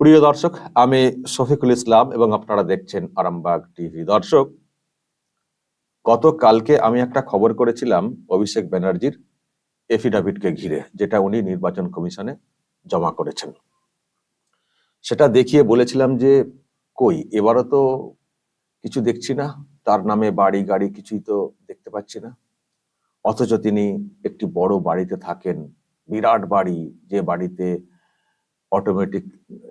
প্রিয় দর্শক, আমি শফিকুল ইসলাম এবং আপনারা দেখছেন আরামবাগ টিভি। দর্শক, গতকালকে আমি একটা খবর করেছিলাম অভিষেক ব্যানার্জির এফিডাভিটকে ঘিরে, যেটা উনি নির্বাচন কমিশনে জমা করেছেন। সেটা দেখিয়ে বলেছিলাম যে, কই, এবারও তো কিছু দেখছি না, তার নামে বাড়ি গাড়ি কিছুই তো দেখতে পাচ্ছি না। অথচ তিনি একটি বড় বাড়িতে থাকেন, বিরাট বাড়ি যে বাড়িতে অটোমেটিক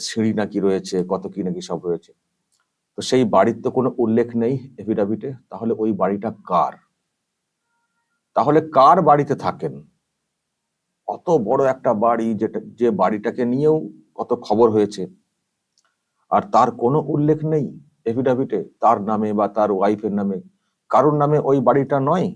সিঁড়ি নাকি রয়েছে, কত কি নাকি সব রয়েছে। তো সেই বাড়ির তো কোনো উল্লেখ নেই এফিডাভিটে তাহলে ওই বাড়িটা কার? তাহলে কার বাড়িতে থাকেন? অত বড় একটা বাড়ি যেটা, যে বাড়িটাকে নিয়েও কত খবর হয়েছে। আর তার কোনো উল্লেখ নেই এফিডাভিটে তার নামে বা তার ওয়াইফের নামে। কারোর নামে ওই বাড়িটা নয়।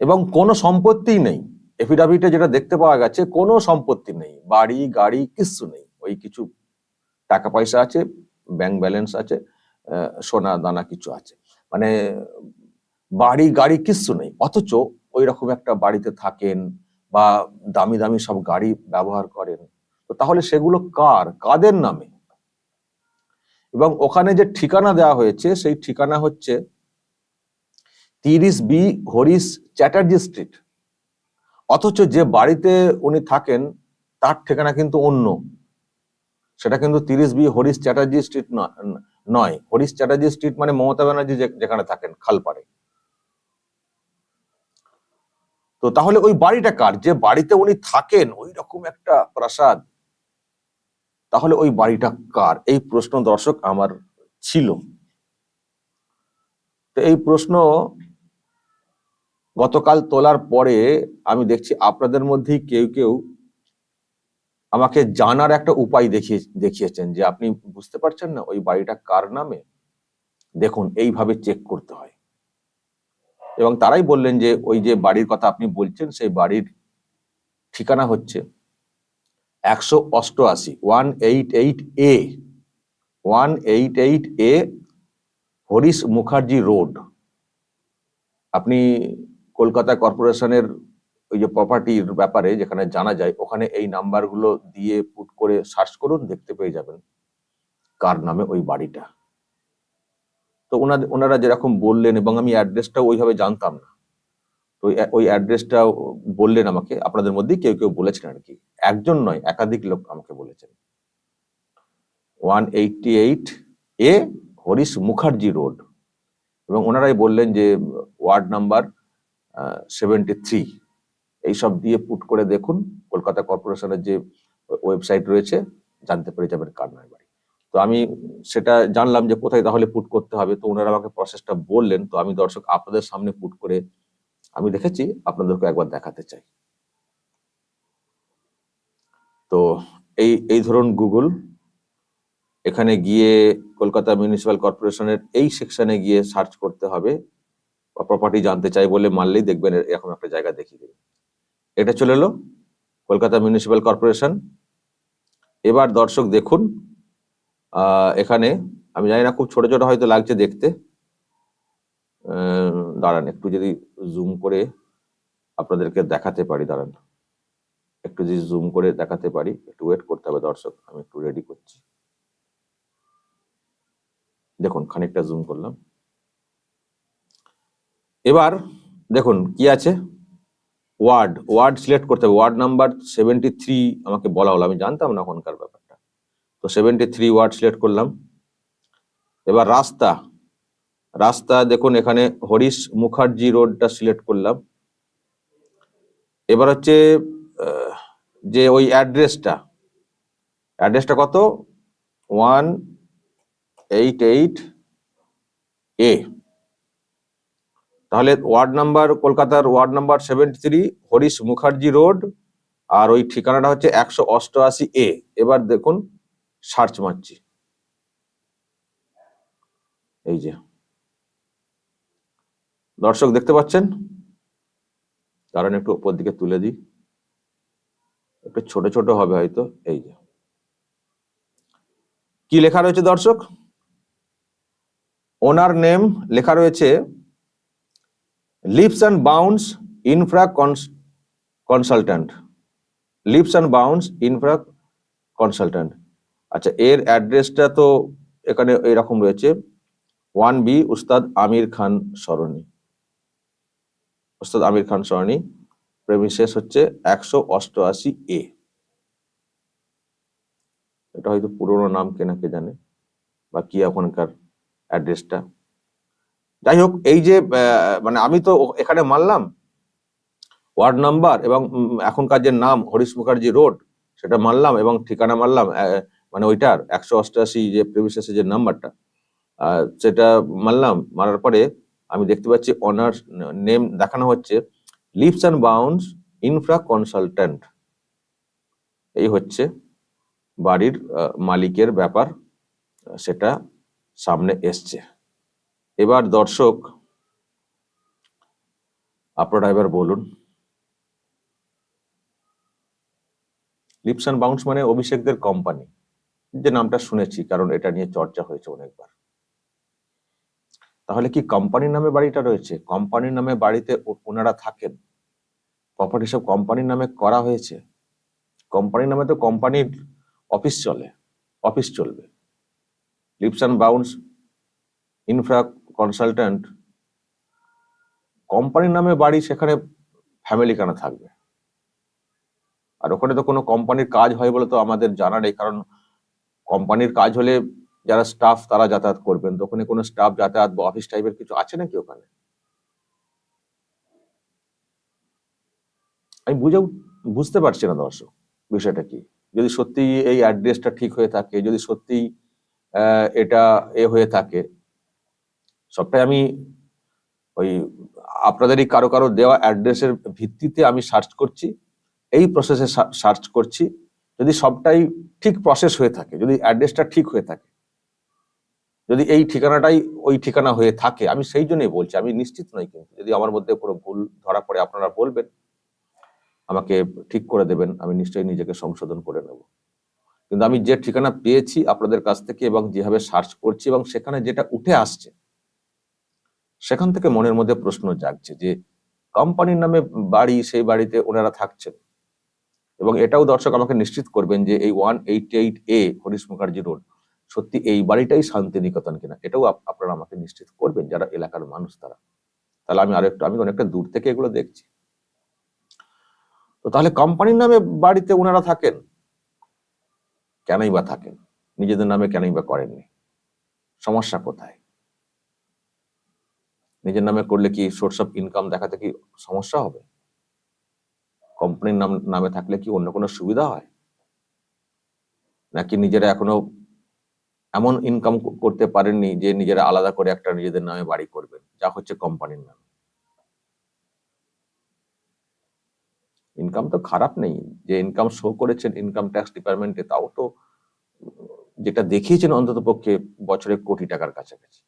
এবং কোনো সম্পত্তি নেই। এফিডাভিটে যেটা দেখতে পাওয়া গেছে, কোনো সম্পত্তি নেই, বাড়ি, গাড়ি কিচ্ছু নেই। ওই কিছু টাকা পয়সা আছে ব্যাংক ব্যালেন্স আছে সোনা দানা কিছু আছে। মানে বাড়ি, গাড়ি কিচ্ছু নেই। অথচ ওই রকম একটা বাড়িতে থাকেন বা দামি দামি সব গাড়ি ব্যবহার করেন, তো তাহলে সেগুলো কার? কাদের নামে? এবং ওখানে যে ঠিকানা দেওয়া হয়েছে, সেই ঠিকানা হচ্ছে তিরিশ বি হরিশ চ্যাটার্জি স্ট্রিট। অথচ যে বাড়িতে উনি থাকেন, তার ঠিকানা কিন্তু অন্য। সেটা কিন্তু তিরিশ বি হরিশ চ্যাটার্জি স্ট্রিট নয়। হরিশ চ্যাটার্জি স্ট্রিট মানে মমতা ব্যানার্জি যেখানে থাকেন, খালপাড়ে। তো তাহলে ওই বাড়িটা কার? যে বাড়িতে উনি থাকেন ওই রকম একটা প্রাসাদ। তাহলে ওই বাড়িটা কার? এই প্রশ্ন দর্শক আমার ছিল। তো এই প্রশ্ন গতকাল তোলার পরে আমি দেখছি আপনাদের মধ্যেই কেউ কেউ আমাকে জানার একটা উপায় দেখিয়ে, দেখিয়েছেন যে আপনি বুঝতে পারছেন না ওই বাড়িটা কার নামে? দেখুন, এইভাবে চেক করতে হয়। এবং তারাই বললেন যে ওই যে বাড়ির কথা আপনি বলছেন, সেই বাড়ির ঠিকানা হচ্ছে একশো অষ্টআশি, one eight eight A, one eight eight A Harish Mukherjee road. আপনি কলকাতা কর্পোরেশনের ওই যে প্রপার্টির ব্যাপারে যেখানে জানা যায়, ওখানে এই নাম্বারগুলো দিয়ে পুট করে সার্চ করুন, দেখতে পেয়ে যাবেন কার নামে ওই বাড়িটা। তো ওনাদের ওনারা যেরকম বললেন এবং আমি অ্যাড্রেসটা ওইভাবে জানতাম না। তো ওই অ্যাড্রেসটা বললেন আমাকে, আপনাদের মধ্যেই কেউ কেউ বলেছেন আর কি। একজন নয়, একাধিক লোক আমাকে বলেছেন। One eighty eight A Harish Mukherjee road. এবং ওনারাই বললেন যে, ওয়ার্ড নাম্বার সেভেন্টি থ্রি এইসব দিয়ে পুট করে দেখুন, কলকাতা কর্পোরেশনের যে ওয়েবসাইট রয়েছে, জানতে পেরে যাবেন কার নয় বাড়ি। তো আমি সেটা জানলাম যে কোথায় তাহলে পুট করতে হবে, তো ওনারা আমাকে প্রসেসটা বললেন, তো আমি দর্শক আপনাদের সামনে পুট করে আমি দেখেছি আপনাদেরকে একবার দেখাতে চাই। তো এই এই ধরুন গুগল এখানে গিয়ে কলকাতা মিউনিসিপ্যাল কর্পোরেশনের এই সেকশনে গিয়ে সার্চ করতে হবে। প্রপার্টি জানতে চাই বলে মানলেই দেখবেন এরকম একটা জায়গা দেখিয়ে দেবে। এটা চলে এলো কলকাতা মিউনিসিপ্যাল কর্পোরেশন এবার দর্শক দেখুন এখানে, আমি জানি না, খুব ছোট ছোট হয়তো লাগছে দেখতে। দাঁড়ান, একটু যদি জুম করে আপনাদেরকে দেখাতে পারি, দাঁড়ান। একটু যদি জুম করে দেখাতে পারি, একটু ওয়েট করতে হবে দর্শক, আমি একটু রেডি করছি। দেখুন, খানিকটা জুম করলাম। এবার দেখুন কি আছে? ওয়ার্ড ওয়ার্ড সিলেক্ট করতে হবে। ওয়ার্ড নাম্বার সেভেন্টি থ্রি আমাকে বলা হলো। আমি জানতাম না ওখানকার ব্যাপারটা। তো সেভেন্টি থ্রি ওয়ার্ড সিলেক্ট করলাম। এবার রাস্তা। রাস্তা দেখুন, এখানে হরিশ মুখার্জি রোডটা সিলেক্ট করলাম। এবার হচ্ছে যে ওই অ্যাড্রেসটা। অ্যাড্রেসটা কত? One eight eight A. তাহলে ওয়ার্ড নাম্বার, কলকাতার ward number seventy three Harish Mukherjee road, আর ওই ঠিকানাটা হচ্ছে একশো অষ্টআশি এ এবার দেখুন সার্চ মারছি। এই যে। দর্শক, দেখতে পাচ্ছেন? কারণ একটু উপর দিকে তুলে দিই। একটু ছোট ছোট হবে হয়তো। এই যে। কি লেখা রয়েছে দর্শক? ওনার নেম লেখা রয়েছে leaps and bounds infra consultant leaps and bounds infra consultant আচ্ছা এর অ্যাড্রেসটা তো এখানে এরকম রয়েছে। ওয়ান বি উস্তাদ আমির খান সরণি। উস্তাদ আমির খান সরণি। প্রেমিসেস হচ্ছে একশো অষ্টআশি এ। এটা হয়তো পুরোনো নাম কেনা কে জানে বা কি এখনকার অ্যাড্রেসটা। যাই হোক এই যে মানে আমি তো এখানে মানলাম ওয়ার্ড নাম্বার এবং এখনকার যে নাম, হরিশ মুখার্জি রোড, সেটা মানলাম এবং ঠিকানা মানলাম মানে ওইটার, একশো অষ্টআশি যে প্রেমিসেসের যে নাম্বারটা সেটা মানলাম মারার পরে আমি দেখতে পাচ্ছি অনার্স নেম দেখানো হচ্ছে leaps and bounds infra consultant এই হচ্ছে বাড়ির মালিকের ব্যাপার, সেটা সামনে এসছে। এবার দর্শক, আপনারা এবার বলুন। লিপস অ্যান্ড বাউন্স মানে অভিষেকদের কোম্পানি যে নামটা শুনেছি, কারণ এটা নিয়ে চর্চা হয়েছে অনেকবার। তাহলে কি কোম্পানির নামে বাড়িটা রয়েছে? কোম্পানির নামে বাড়িতে ওনারা থাকেন। প্রপার্টি সব কোম্পানির নামে করা হয়েছে? কোম্পানির নামে তো কোম্পানির অফিস চলে অফিস চলবে। Leaps and bounds infra consultant কোম্পানির নামে বাড়ি সেখানে ফ্যামিলি কেন থাকবে? আর ওখানে তো কোনো কোম্পানির কাজ হয় বলে তো আমাদের জানা নেই, কারণ কোম্পানির কাজ হলে যারা স্টাফ তারা যাতায়াত করবেন। তো ওখানে কোনো স্টাফ যাতায়াত বা অফিস টাইপের কিছু আছে নাকি ওখানে? আমি বুঝেও বুঝতে পারছি না দর্শক, বিষয়টা কি? যদি সত্যি এই অ্যাড্রেসটা ঠিক হয়ে থাকে, যদি সত্যি এটা এ হয়ে থাকে সবটাই আমি ওই আপনাদেরই কারও কারও দেওয়া অ্যাড্রেসের ভিত্তিতে আমি সার্চ করছি, এই প্রসেসে সার্চ করছি। যদি সবটাই ঠিক প্রসেস হয়ে থাকে, যদি অ্যাড্রেসটা ঠিক হয়ে থাকে, যদি এই ঠিকানাটাই ওই ঠিকানা হয়ে থাকে, আমি সেই জন্যই বলছি, আমি নিশ্চিত নই কিন্তু, যদি আমার মধ্যে কোনো ভুল ধরা পড়ে আপনারা বলবেন, আমাকে ঠিক করে দেবেন, আমি নিশ্চয়ই নিজেকে সংশোধন করে নেব। কিন্তু আমি যে ঠিকানা পেয়েছি আপনাদের কাছ থেকে এবং যেভাবে সার্চ করছি এবং সেখানে যেটা উঠে আসছে সেখান থেকে মনের মধ্যে প্রশ্ন জাগছে যে, কোম্পানির নামে বাড়ি, সেই বাড়িতে ওনারা থাকছেন। এবং এটাও দর্শক আমাকে নিশ্চিত করবেন যে, এই one eight eight A Harish Mukherjee road, সত্যি এই বাড়িটাই শান্তিনিকেতন কিনা, এটাও আপ- আপনারা আমাকে নিশ্চিত করবেন, যারা এলাকার মানুষ তারা। তাহলে আমি আরও আরেকটু, আমি অনেকটা দূর থেকে এগুলো দেখছি। তো তাহলে কোম্পানির নামে বাড়িতে ওনারা থাকেন? কেনই বা থাকেন? নিজেদের নামে কেনই বা করেননি? সমস্যা কোথায়? নিজের নামে করলে কি সোর্স অফ ইনকাম দেখাতে কি সমস্যা হবে? কোম্পানির নাম, নামে থাকলে কি অন্য কোনো সুবিধা হয়? নাকি নিজেরা এখনও এমন ইনকাম করতে পারেননি যে নিজেরা আলাদা করে একটা নিজেদের নামে বাড়ি করবেন, যা হচ্ছে কোম্পানির নামে? ইনকাম তো খারাপ নেই, যে ইনকাম শো করেছেন ইনকাম ট্যাক্স ডিপার্টমেন্টে তাও তো যেটা দেখিয়েছেন অন্তত পক্ষে বছরে কোটি টাকার কাছাকাছি।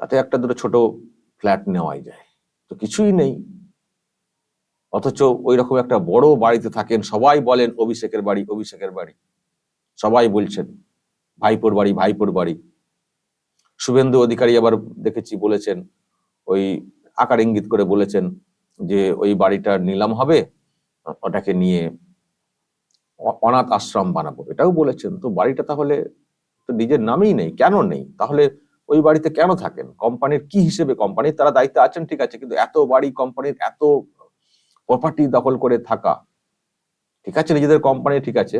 তাতে একটা দুটো ছোট ফ্ল্যাট নেওয়াই যায়। তো কিছুই নেই। অথচ ওই রকম একটা বড় বাড়িতে থাকেন, সবাই বলেন অভিষেকের বাড়ি অভিষেকের বাড়ি। সবাই বলছেন, ভাইপোর বাড়ি ভাইপোর বাড়ি। শুভেন্দু অধিকারী আবার দেখেছি বলেছেন, ওই আকার ইঙ্গিত করে বলেছেন যে ওই বাড়িটা নিলাম হবে, ওটাকে নিয়ে অনাথ আশ্রম বানাবো। এটাও বলেছেন। তো বাড়িটা তাহলে তো নিজের নামেই নেই, কেন নেই? তাহলে ওই বাড়িতে কেন থাকেন? কোম্পানির কি হিসেবে কোম্পানির তারা দায়িত্বে আছেন, ঠিক আছে, কিন্তু এত বাড়ি কোম্পানির এত প্রপার্টি দখল করে থাকা, ঠিক আছে, নিজেদের কোম্পানি, ঠিক আছে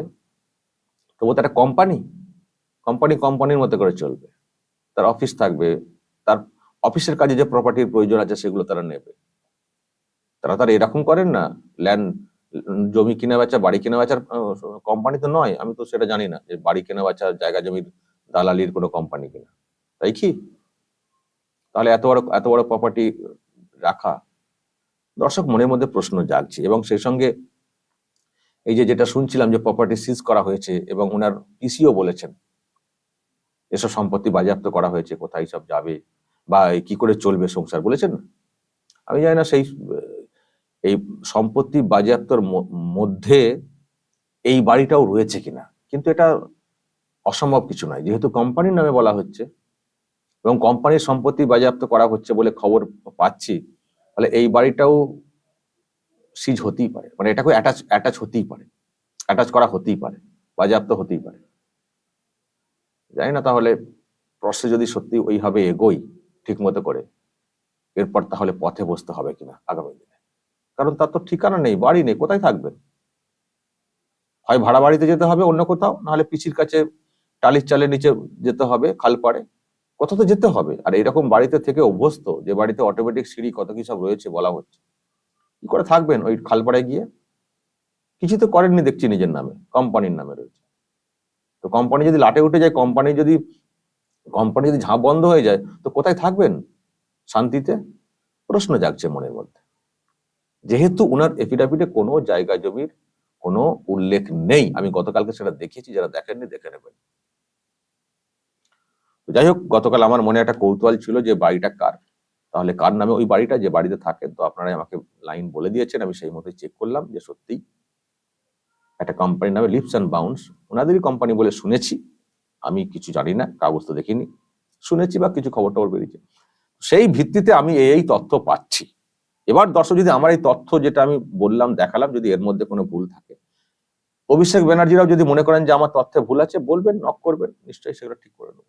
তবু তো একটা কোম্পানি কোম্পানি কোম্পানির মতো করে চলবে। তার অফিস থাকবে, তার অফিসের কাজে যে প্রপার্টির প্রয়োজন আছে, সেগুলো তারা নেবে। তারা তারা এরকম করেন না ল্যান্ড জমি কিনা বেচা, বাড়ি কিনা বেচার কোম্পানি তো নয়, আমি তো সেটা জানি না যে বাড়ি কেনা বেচা জায়গা জমির দালালির কোনো কোম্পানি কিনা। তাই কি? তাহলে এত বড় এত বড় প্রপার্টি রাখা। দর্শক, মনের মধ্যে প্রশ্ন জাগছে এবং সেই সঙ্গে এই যে যেটা শুনছিলাম যে প্রপার্টি সিজ করা হয়েছে এবং ওনার পিসিও বলেছেন, এসব সম্পত্তি বাজেয়াপ্ত করা হয়েছে, কোথায় সব যাবে বা কি করে চলবে সংসার বলেছেন? আমি জানি না, সেই, এই সম্পত্তি বাজেয়াপ্তর মধ্যে এই বাড়িটাও রয়েছে কিনা। কিন্তু এটা অসম্ভব কিছু নয়। যেহেতু কোম্পানির নামে বলা হচ্ছে এবং কোম্পানির সম্পত্তি বাজেয়াপ্ত করা হচ্ছে বলে খবর পাচ্ছি, তাহলে এই বাড়িটাও সিজ হতেই পারে। মানে এটাকে অ্যাটাচ অ্যাটাচ হতেই পারে। অ্যাটাচ করা হতেই পারে, বাজেয়াপ্ত হতেই পারে। জানি না তাহলে প্রসেস যদি সত্যি ওইভাবে এগোই ঠিক মতো করে, এরপর তাহলে পথে বসতে হবে কিনা আগামী দিনে। কারণ তার তো ঠিকানা নেই, বাড়ি নেই, কোথায় থাকবেন? হয় ভাড়া বাড়িতে যেতে হবে অন্য কোথাও, নাহলে পিসির কাছে টালির চালের নিচে যেতে হবে, খাল পাড়ে। কোথাও তো যেতে হবে? আর এরকম বাড়িতে থেকে অভ্যস্ত, যে বাড়িতে অটোমেটিক সিঁড়ি কত কি সব রয়েছে বলা হচ্ছে, কি করে থাকবেন ওই খালপাড়ায় গিয়ে? কিছু তো করেননি দেখছি নিজের নামে কোম্পানির নামে রয়েছে। তো কোম্পানি যদি লাটে উঠে যায় কোম্পানি যদি কোম্পানি যদি ঝাঁপ বন্ধ হয়ে যায়, তো কোথায় থাকবেন? শান্তিতে? প্রশ্ন জাগছে মনের মধ্যে। যেহেতু উনার এফিডাভিটে কোনো জায়গা জমির কোনো উল্লেখ নেই, আমি গতকালকে সেটা দেখিয়েছি যারা দেখেননি দেখে নেবেন। যাই হোক, গতকাল আমার মনে একটা কৌতূহল ছিল যে বাড়িটা কার? তাহলে কার নামে ওই বাড়িটা যে বাড়িতে থাকেন তো আপনারাই আমাকে লাইন বলে দিয়েছেন, আমি সেই মতো চেক করলাম যে সত্যি একটা কোম্পানির নামে লিপস অ্যান্ড বাউন্স ওনাদেরই কোম্পানি বলে শুনেছি, আমি কিছু জানি না, কাগজ তো দেখিনি। শুনেছি বা কিছু খবর টবর বেরিয়েছে। সেই ভিত্তিতে আমি এই তথ্য পাচ্ছি। এবার দর্শক, যদি আমার এই তথ্য যেটা আমি বললাম, দেখালাম, যদি এর মধ্যে কোনো ভুল থাকে, অভিষেক ব্যানার্জিরাও যদি মনে করেন যে আমার তথ্যে ভুল আছে, বলবেন নক করবেন, নিশ্চয়ই সেগুলো ঠিক করে নেব।